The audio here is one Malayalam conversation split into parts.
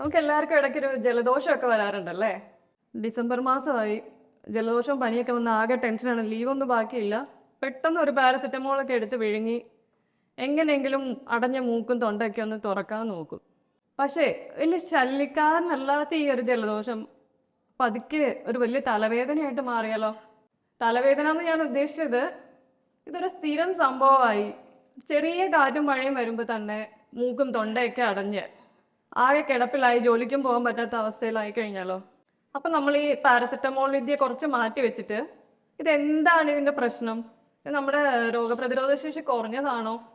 നമുക്ക് എല്ലാവർക്കും ഇടയ്ക്കൊരു ജലദോഷമൊക്കെ വരാറുണ്ടല്ലേ? ഡിസംബർ മാസമായി. ജലദോഷം പനിയൊക്കെ വന്ന് ആകെ ടെൻഷനാണ്. ലീവൊന്നും ബാക്കിയില്ല. പെട്ടെന്ന് ഒരു പാരസെറ്റമോളൊക്കെ എടുത്ത് വിഴുങ്ങി എങ്ങനെയെങ്കിലും അടഞ്ഞ മൂക്കും തൊണ്ടയൊക്കെ ഒന്ന് തുറക്കാൻ നോക്കും. പക്ഷേ വലിയ ശല്യക്കാരനല്ലാത്ത ഈ ഒരു ജലദോഷം പതുക്കെ ഒരു വലിയ തലവേദനയായിട്ട് മാറിയാലോ തലവേദന എന്ന് ഞാൻ ഉദ്ദേശിച്ചത് ഇതൊരു സ്ഥിരം സംഭവമായി. ചെറിയ കാറ്റും മഴയും വരുമ്പോൾ തന്നെ മൂക്കും തൊണ്ടയൊക്കെ അടഞ്ഞ് ആകെ കിടപ്പിലായി ജോലിക്കും പോകാൻ പറ്റാത്ത അവസ്ഥയിലായി കഴിഞ്ഞാലോ? അപ്പം നമ്മൾ ഈ പാരസെറ്റമോൾ വിദ്യ കുറച്ച് മാറ്റി വെച്ചിട്ട് ഇതെന്താണ് ഇതിന്റെ പ്രശ്നം? നമ്മുടെ രോഗപ്രതിരോധ ശേഷി കുറഞ്ഞതാണോ?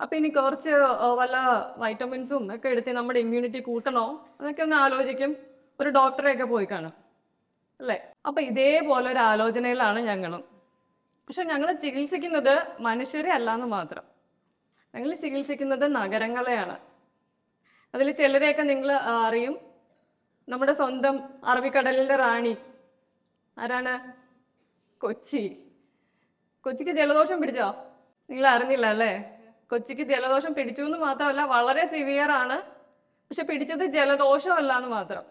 അപ്പം ഇനി കുറച്ച് വല്ല വൈറ്റമിൻസും ഒക്കെ എടുത്ത് നമ്മുടെ ഇമ്മ്യൂണിറ്റി കൂട്ടണോ? എന്നൊക്കെ ഒന്ന് ആലോചിക്കും. ഒരു ഡോക്ടറെയൊക്കെ പോയി കാണും. അല്ലേ? അപ്പം ഇതേപോലെ ഒരു ആലോചനയിലാണ് ഞങ്ങളും. പക്ഷെ ഞങ്ങൾ ചികിത്സിക്കുന്നത് മനുഷ്യരെ അല്ലാന്ന് മാത്രം. ഞങ്ങൾ ചികിത്സിക്കുന്നത് നഗരങ്ങളെയാണ്. അതിൽ ചിലരെയൊക്കെ നിങ്ങൾ അറിയും. നമ്മുടെ സ്വന്തം അറബിക്കടലിന്റെ റാണി. ആരാണ്? കൊച്ചി. കൊച്ചിക്ക് ജലദോഷം പിടിച്ചോ? നിങ്ങൾ അറിഞ്ഞില്ല അല്ലേ? കൊച്ചിക്ക് ജലദോഷം പിടിച്ചു എന്ന് മാത്രമല്ല വളരെ സിവിയർ ആണ്. പക്ഷെ പിടിച്ചത് ജലദോഷമല്ല എന്ന് മാത്രം.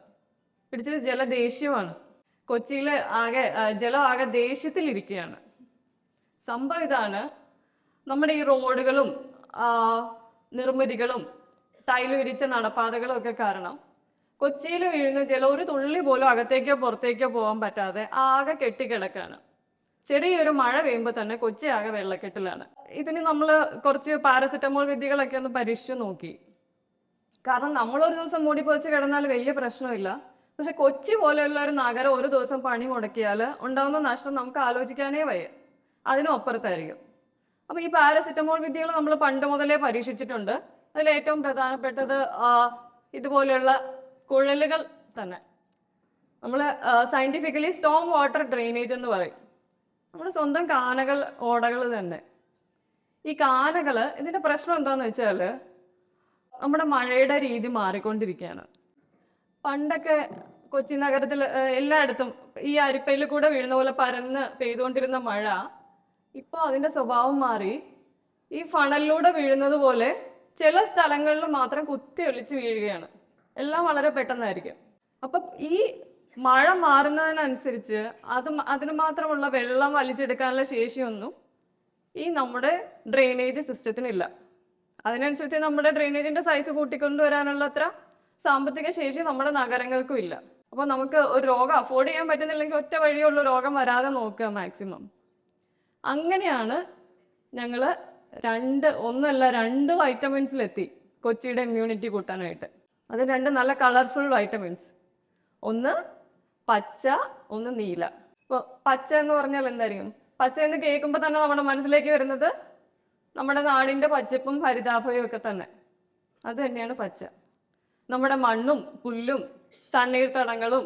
പിടിച്ചത് ജലദേഷ്യമാണ്. കൊച്ചിയിൽ ആകെ ജലം ആകെ ദേഷ്യത്തിലിരിക്കുകയാണ്. സംഭവം ഇതാണ്. നമ്മുടെ ഈ റോഡുകളും നിർമ്മിതികളും ടൈൽ വിരിച്ച നടപ്പാതകളും കാരണം. കൊച്ചിയിൽ വീഴുന്ന ജലം ഒരു തുള്ളി പോലും അകത്തേക്കോ പുറത്തേക്കോ പോകാൻ പറ്റാതെ ആകെ കെട്ടിക്കിടക്കാണ്. ചെറിയൊരു മഴ പെയ്യുമ്പോൾ തന്നെ കൊച്ചി ആകെ വെള്ളക്കെട്ടിലാണ്. ഇതിന് നമ്മൾ കുറച്ച് പാരസെറ്റമോൾ വിദ്യകളൊക്കെ ഒന്ന് പരീക്ഷിച്ച് നോക്കി. കാരണം നമ്മളൊരു ദിവസം മൂടി പൊതിച്ച് കിടന്നാൽ വലിയ പ്രശ്നമില്ല. പക്ഷെ കൊച്ചി പോലെയുള്ള ഒരു നഗരം ഒരു ദിവസം പണി മുടക്കിയാൽ ഉണ്ടാകുന്ന നഷ്ടം നമുക്ക് ആലോചിക്കാനേ വയ്യ. അതിനും അപ്പുറത്തായിരിക്കും അപ്പോൾ ഈ പാരസെറ്റമോൾ വിദ്യകൾ നമ്മൾ പണ്ട് മുതലേ പരീക്ഷിച്ചിട്ടുണ്ട്. അതിൽ ഏറ്റവും പ്രധാനപ്പെട്ടത് ഇതുപോലെയുള്ള കുഴലുകൾ തന്നെ. നമ്മൾ സയന്റിഫിക്കലി സ്റ്റോം വാട്ടർ ഡ്രെയിനേജ് എന്ന് പറയും. നമ്മുടെ സ്വന്തം കാനകൾ ഓടകൾ തന്നെ. ഈ കാനകൾ ഇതിന്റെ പ്രശ്നം എന്താണെന്ന് വെച്ചാൽ നമ്മുടെ മഴയുടെ രീതി മാറിക്കൊണ്ടിരിക്കുകയാണ്. പണ്ടൊക്കെ കൊച്ചി നഗരത്തിൽ എല്ലായിടത്തും ഈ അരിപ്പയിൽ കൂടെ വീഴുന്ന പോലെ പരന്ന് പെയ്തുകൊണ്ടിരുന്ന മഴ ഇപ്പോൾ അതിന്റെ സ്വഭാവം മാറി. ഈ ഫണലിലൂടെ വീഴുന്നത് പോലെ ചില സ്ഥലങ്ങളിൽ മാത്രം കുത്തി ഒലിച്ച് വീഴുകയാണ്. എല്ലാം വളരെ പെട്ടെന്നായിരിക്കും. അപ്പം ഈ മഴ മാറുന്നതിനനുസരിച്ച് അത് അതിന് മാത്രമുള്ള വെള്ളം വലിച്ചെടുക്കാനുള്ള ശേഷിയൊന്നും ഈ നമ്മുടെ ഡ്രെയിനേജ് സിസ്റ്റത്തിനില്ല. അതിനനുസരിച്ച് നമ്മുടെ ഡ്രെയിനേജിന്റെ സൈസ് കൂട്ടിക്കൊണ്ടുവരാനുള്ള അത്ര സാമ്പത്തിക ശേഷി നമ്മുടെ നഗരങ്ങൾക്കും ഇല്ല. അപ്പോൾ നമുക്ക് ഒരു രോഗം അഫോർഡ് ചെയ്യാൻ പറ്റുന്നില്ലെങ്കിൽ ഒറ്റ വഴിയുള്ള രോഗം വരാതെ നോക്കുക മാക്സിമം അങ്ങനെയാണ് ഞങ്ങൾ രണ്ട് ഒന്നല്ല രണ്ട് വൈറ്റമിൻസിലെത്തി കൊച്ചിയുടെ ഇമ്മ്യൂണിറ്റി കൂട്ടാനായിട്ട്. അത് രണ്ട് നല്ല കളർഫുൾ വൈറ്റമിൻസ് ഒന്ന് പച്ച ഒന്ന് നീല. ഇപ്പോൾ പച്ച എന്ന് പറഞ്ഞാൽ എന്തായിരിക്കും? പച്ച എന്ന് കേൾക്കുമ്പോൾ തന്നെ നമ്മുടെ മനസ്സിലേക്ക് വരുന്നത് നമ്മുടെ നാടിന്റെ പച്ചപ്പും ഹരിതാഭയും ഒക്കെ തന്നെ. അത് തന്നെയാണ് പച്ച. നമ്മുടെ മണ്ണും പുല്ലും തണ്ണീർത്തടങ്ങളും തടങ്ങളും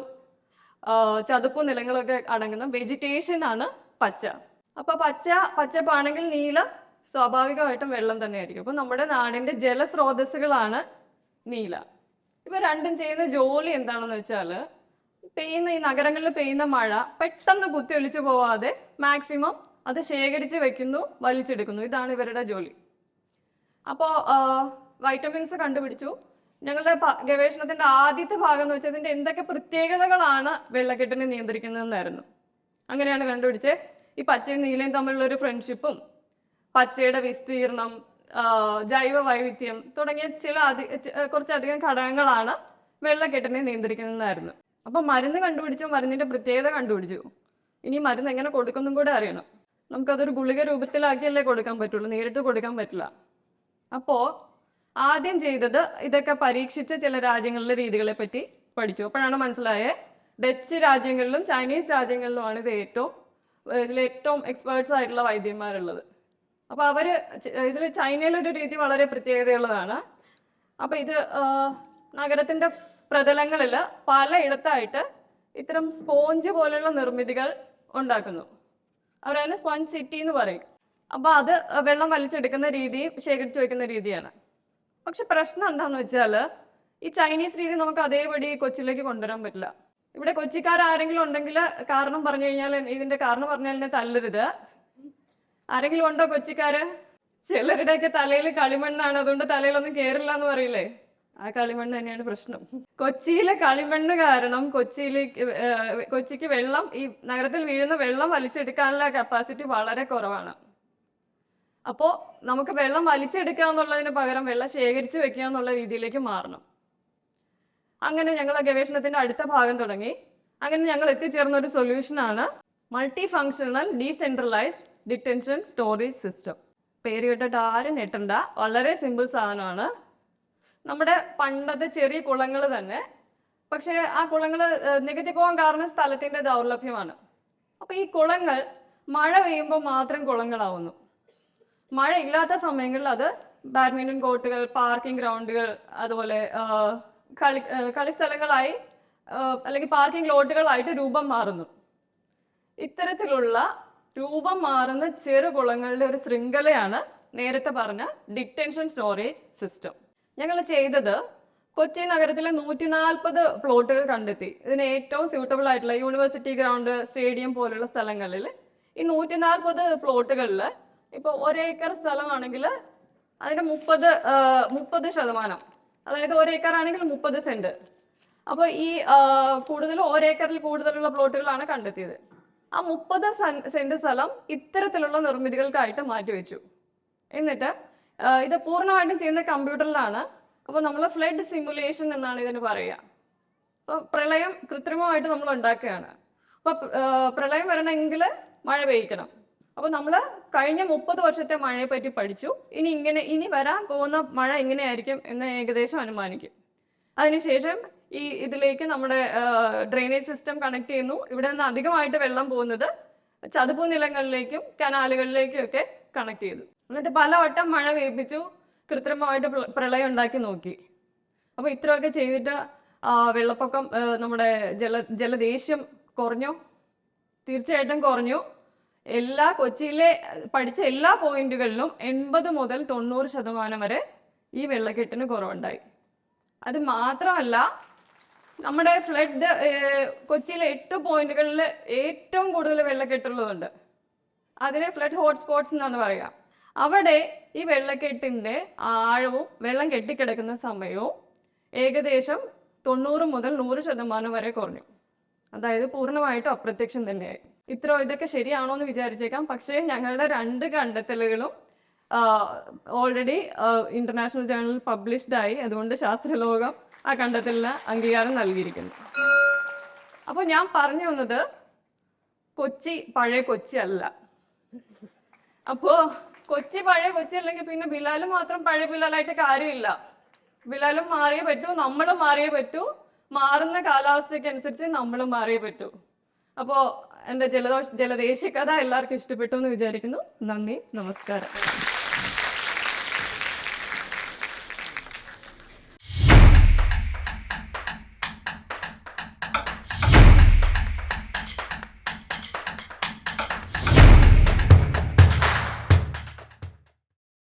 ചതുപ്പ് നിലങ്ങളൊക്കെ അടങ്ങുന്ന വെജിറ്റേഷൻ ആണ് പച്ച. അപ്പൊ പച്ച പച്ചപ്പാണെങ്കിൽ നീല സ്വാഭാവികമായിട്ടും വെള്ളം തന്നെയായിരിക്കും. അപ്പൊ നമ്മുടെ നാടിന്റെ ജലസ്രോതസ്സുകളാണ് നീല. ഇവ രണ്ടും ചെയ്യുന്ന ജോലി എന്താണെന്ന് വെച്ചാൽ പെയ്യുന്ന ഈ നഗരങ്ങളിൽ പെയ്യുന്ന മഴ പെട്ടെന്ന് കുത്തിയൊലിച്ചു പോവാതെ മാക്സിമം അത് ശേഖരിച്ച് വെക്കുന്നു വലിച്ചെടുക്കുന്നു. ഇതാണ് ഇവരുടെ ജോലി. അപ്പോൾ വൈറ്റമിൻസ് കണ്ടുപിടിച്ചു. ഞങ്ങളുടെ ഗവേഷണത്തിന്റെ ആദ്യത്തെ ഭാഗം എന്ന് വെച്ചാൽ ഇതിന്റെ എന്തൊക്കെ പ്രത്യേകതകളാണ് വെള്ളക്കെട്ടിനെ നിയന്ത്രിക്കുന്നതെന്നായിരുന്നു. അങ്ങനെയാണ് കണ്ടുപിടിച്ചത്. ഈ പച്ചയും നീലയും തമ്മിലുള്ള ഒരു ഫ്രണ്ട്ഷിപ്പും പച്ചയുടെ വിസ്തീർണം ജൈവ വൈവിധ്യം തുടങ്ങിയ ചില അധി കുറച്ചധികം ഘടകങ്ങളാണ് വെള്ളക്കെട്ടിനെ നിയന്ത്രിക്കുന്നതായിരുന്നു അപ്പം മരുന്ന് കണ്ടുപിടിച്ചു? മരുന്നിന്റെ പ്രത്യേകത കണ്ടുപിടിച്ചു? ഇനി മരുന്ന് എങ്ങനെ കൊടുക്കുന്നും കൂടെ അറിയണം. നമുക്കതൊരു ഗുളിക രൂപത്തിലാക്കിയല്ലേ കൊടുക്കാൻ പറ്റുള്ളൂ നേരിട്ട് കൊടുക്കാൻ പറ്റില്ല. അപ്പോൾ ആദ്യം ചെയ്തത് ഇതൊക്കെ പരീക്ഷിച്ച ചില രാജ്യങ്ങളിലെ രീതികളെ പറ്റി പഠിച്ചു. അപ്പോഴാണ് മനസ്സിലായത് ഡച്ച് രാജ്യങ്ങളിലും ചൈനീസ് രാജ്യങ്ങളിലുമാണ് ഇത് ഏറ്റവും ഇതിൽ ഏറ്റവും എക്സ്പേർട്സ് ആയിട്ടുള്ള വൈദ്യന്മാരുള്ളത്. അപ്പോൾ അവർ ഇതിൽ ചൈനയിലൊരു രീതി വളരെ പ്രത്യേകതയുള്ളതാണ്. അപ്പൊ ഇത് നഗരത്തിന്റെ പ്രതലങ്ങളിൽ പലയിടത്തായിട്ട് ഇത്തരം സ്പോഞ്ച് പോലുള്ള നിർമ്മിതികൾ ഉണ്ടാക്കുന്നു. അവരതിനെ സ്പോഞ്ച് സിറ്റി എന്ന് പറയും. അപ്പോൾ അത് വെള്ളം വലിച്ചെടുക്കുന്ന രീതി ശേഖരിച്ചു വെക്കുന്ന രീതിയാണ്. പക്ഷെ പ്രശ്നം എന്താണെന്ന് വെച്ചാൽ ഈ ചൈനീസ് രീതി നമുക്ക് അതേപടി കൊച്ചിയിലേക്ക് കൊണ്ടുവരാൻ പറ്റില്ല. ഇവിടെ കൊച്ചിക്കാർ ആരെങ്കിലും ഉണ്ടെങ്കിൽ കാരണം പറഞ്ഞു കഴിഞ്ഞാൽ ഇതിന്റെ കാരണം പറഞ്ഞാൽ തല്ലരുത്. ആരെങ്കിലും ഉണ്ടോ കൊച്ചിക്കാര്? ചിലരുടെയൊക്കെ തലയിൽ കളിമണ്ണാണ്. അതുകൊണ്ട് തലയിലൊന്നും കേറില്ല എന്ന് പറയില്ലേ? ആ കളിമണ്ണ് തന്നെയാണ് പ്രശ്നം. കൊച്ചിയിലെ കളിമണ്ണ് കാരണം കൊച്ചിയിലേക്ക് കൊച്ചിക്ക് വെള്ളം ഈ നഗരത്തിൽ വീഴുന്ന വെള്ളം വലിച്ചെടുക്കാനുള്ള കപ്പാസിറ്റി വളരെ കുറവാണ്. അപ്പോൾ നമുക്ക് വെള്ളം വലിച്ചെടുക്കുക എന്നുള്ളതിന് പകരം വെള്ളം ശേഖരിച്ചു വെക്കുക എന്നുള്ള രീതിയിലേക്ക് മാറണം. അങ്ങനെ ഞങ്ങൾ ഗവേഷണത്തിന്റെ അടുത്ത ഭാഗം തുടങ്ങി. അങ്ങനെ ഞങ്ങൾ എത്തിച്ചേർന്ന ഒരു സൊല്യൂഷനാണ് multi functional decentralised detention storage system പേര് കേട്ടിട്ട് ആരും ഞെട്ടണ്ട വളരെ സിമ്പിൾ സാധനമാണ്. നമ്മുടെ പണ്ടത്തെ ചെറിയ കുളങ്ങൾ തന്നെ. പക്ഷേ ആ കുളങ്ങൾ നികത്തി പോകാൻ കാരണം സ്ഥലത്തിന്റെ ദൗർലഭ്യമാണ്. അപ്പോൾ ഈ കുളങ്ങൾ മഴ പെയ്യുമ്പോൾ മാത്രം കുളങ്ങളാവുന്നു. മഴ ഇല്ലാത്ത സമയങ്ങളിൽ അത് ബാഡ്മിന്റൺ കോർട്ടുകൾ പാർക്കിംഗ് ഗ്രൗണ്ടുകൾ അതുപോലെ കളി കളിസ്ഥലങ്ങളായി അല്ലെങ്കിൽ പാർക്കിംഗ് ലോട്ടുകളായിട്ട് രൂപം മാറുന്നു. ഇത്തരത്തിലുള്ള രൂപം മാറുന്ന ചെറുകുളങ്ങളുടെ ഒരു ശൃംഖലയാണ് നേരത്തെ പറഞ്ഞ ഡിറ്റൻഷൻ സ്റ്റോറേജ് സിസ്റ്റം ഞങ്ങൾ ചെയ്തത് കൊച്ചി നഗരത്തിലെ നൂറ്റി നാൽപ്പത് പ്ലോട്ടുകൾ കണ്ടെത്തി. ഇതിന് ഏറ്റവും സ്യൂട്ടബിൾ ആയിട്ടുള്ള യൂണിവേഴ്സിറ്റി ഗ്രൗണ്ട് സ്റ്റേഡിയം പോലുള്ള സ്ഥലങ്ങളിൽ ഈ നൂറ്റി നാൽപ്പത് പ്ലോട്ടുകളിൽ ഇപ്പോൾ ഒരേക്കർ സ്ഥലമാണെങ്കിൽ അതിന്റെ മുപ്പത് മുപ്പത് ശതമാനം. അതായത് ഒരേക്കർ ആണെങ്കിൽ മുപ്പത് സെന്റ് അപ്പോൾ ഈ കൂടുതലും ഒരേക്കറിൽ കൂടുതലുള്ള പ്ലോട്ടുകളാണ് കണ്ടെത്തിയത്. ആ മുപ്പത് സെന്റ് സ്ഥലം ഇത്തരത്തിലുള്ള നിർമ്മിതികൾക്കായിട്ട് മാറ്റിവെച്ചു. എന്നിട്ട് ഇത് പൂർണമായിട്ടും ചെയ്യുന്ന കമ്പ്യൂട്ടറിലാണ്. അപ്പോൾ നമ്മൾ ഫ്ലഡ് സിമുലേഷൻ എന്നാണ് ഇതിന് പറയുക. അപ്പോൾ പ്രളയം കൃത്രിമമായിട്ട് നമ്മൾ ഉണ്ടാക്കുകയാണ്. അപ്പോൾ പ്രളയം വരണമെങ്കിൽ മഴ പെയ്യിക്കണം. അപ്പോൾ നമ്മൾ കഴിഞ്ഞ മുപ്പത് വർഷത്തെ മഴയെ പറ്റി പഠിച്ചു. ഇനി ഇങ്ങനെ ഇനി വരാൻ പോകുന്ന മഴ എങ്ങനെയായിരിക്കും എന്ന് ഏകദേശം അനുമാനിക്കും. അതിനുശേഷം ഈ ഇതിലേക്ക് നമ്മുടെ ഡ്രെയിനേജ് സിസ്റ്റം കണക്ട് ചെയ്യുന്നു. ഇവിടെ നിന്ന് അധികമായിട്ട് വെള്ളം പോകുന്നത് ചതുപ്പ് നിലങ്ങളിലേക്കും കനാലുകളിലേക്കും ഒക്കെ കണക്ട് ചെയ്തു. എന്നിട്ട് പലവട്ടം മഴ വേപ്പിച്ചു കൃത്രിമമായിട്ട് പ്ര- പ്രളയം ഉണ്ടാക്കി നോക്കി. അപ്പോൾ ഇത്രയൊക്കെ ചെയ്തിട്ട് വെള്ളപ്പൊക്കം നമ്മുടെ ജല ജലദേഷ്യം കുറഞ്ഞു. തീർച്ചയായിട്ടും കുറഞ്ഞു. എല്ലാ കൊച്ചിയിലെ പഠിച്ച എല്ലാ പോയിന്റുകളിലും എൺപത് മുതൽ തൊണ്ണൂറ് ശതമാനം വരെ ഈ വെള്ളക്കെട്ടിന് കുറവുണ്ടായി. അത് മാത്രമല്ല നമ്മുടെ ഫ്ലഡ് കൊച്ചിയിലെ എട്ട് പോയിന്റുകളിൽ ഏറ്റവും കൂടുതൽ വെള്ളക്കെട്ടുള്ളതുണ്ട്. അതിനെ ഫ്ലഡ് ഹോട്ട്സ്പോട്ട്സ് എന്നാണ് പറയുക. അവിടെ ഈ വെള്ളക്കെട്ടിന്റെ ആഴവും വെള്ളം കെട്ടിക്കിടക്കുന്ന സമയവും ഏകദേശം തൊണ്ണൂറ് മുതൽ നൂറ് ശതമാനം വരെ കുറഞ്ഞു. അതായത് പൂർണമായിട്ടും അപ്രത്യക്ഷം തന്നെയായി. ഇത്ര ഇതൊക്കെ ശരിയാണോ എന്ന് വിചാരിച്ചേക്കാം. പക്ഷേ ഞങ്ങളുടെ രണ്ട് കണ്ടെത്തലുകളും ഓൾറെഡി ഇന്റർനാഷണൽ ജേണൽ പബ്ലിഷ്ഡ് ആയി. അതുകൊണ്ട് ശാസ്ത്രലോകം ആ കണ്ടെത്തലിന് അംഗീകാരം നൽകിയിരിക്കുന്നു. അപ്പോൾ ഞാൻ പറഞ്ഞു വന്നത് കൊച്ചി പഴയ കൊച്ചി അല്ല. അപ്പോ കൊച്ചി പഴയ കൊച്ചി അല്ലെങ്കിൽ പിന്നെ ബിലാലും മാത്രം പഴയ ബിലാലായിട്ട് കാര്യമില്ല. ബിലാലും മാറിയേ പറ്റൂ നമ്മളും മാറിയേ പറ്റൂ. മാറുന്ന കാലാവസ്ഥയ്ക്ക് അനുസരിച്ച് നമ്മളും മാറിയേ പറ്റൂ. അപ്പോൾ എന്റെ ജലദോഷ ജലദേശീയ കഥ എല്ലാവർക്കും ഇഷ്ടപ്പെട്ടു എന്ന് വിചാരിക്കുന്നു. നന്ദി നമസ്കാരം.